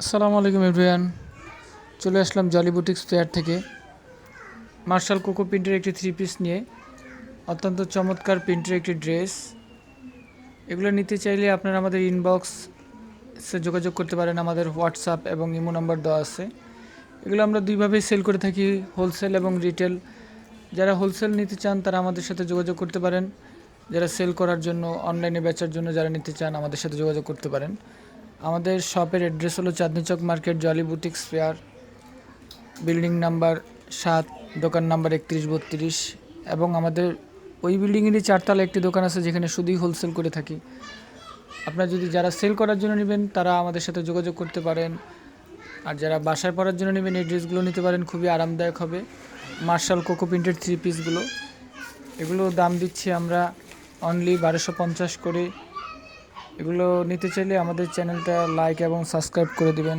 আসসালামু আলাইকুম এভরিওয়ান। চলে আসলাম জলি বুটিক্স থেকে। মার্শাল কোকো প্রিন্টের একটি থ্রি পিস নিয়ে। অত্যন্ত চমৎকার প্রিন্টের একটি ড্রেস এগুলো নিতে চাইলে আপনারা আমাদের ইনবক্স যোগাযোগ করতে পারেন। আমাদের হোয়াটসঅ্যাপ এবং ইমো নাম্বার দেওয়া আছে। এগুলো আমরা দুইভাবেই সেল করে থাকি হোলসেল এবং রিটেল যারা হোলসেল নিতে চান, তারা আমাদের সাথে যোগাযোগ করতে পারেন। যারা সেল করার জন্য অনলাইনে বেচার জন্য যারা নিতে চান, আমাদের সাথে যোগাযোগ করতে পারেন। আমাদের শপের অ্যাড্রেস হলো Chandni Chowk market, jolly boutiques spare building number সাত, দোকান নাম্বার একত্রিশ বত্রিশ এবং আমাদের ওই বিল্ডিংয়েরই চারতলা একটি দোকান আছে যেখানে শুধুই হোলসেল করে থাকি। আপনারা যদি যারা সেল করার জন্য নেবেন, তারা আমাদের সাথে যোগাযোগ করতে পারেন। আর যারা বাসায় পরার জন্য নেবেন, এই ড্রেসগুলো নিতে পারেন, খুবই আরামদায়ক হবে। মার্শাল কোকো প্রিন্টেড থ্রি পিসগুলো এগুলো দাম দিচ্ছি আমরা অনলি বারোশো পঞ্চাশ করে। এগুলো নিতে চাইলে আমাদের চ্যানেলটা লাইক এবং সাবস্ক্রাইব করে দিবেন।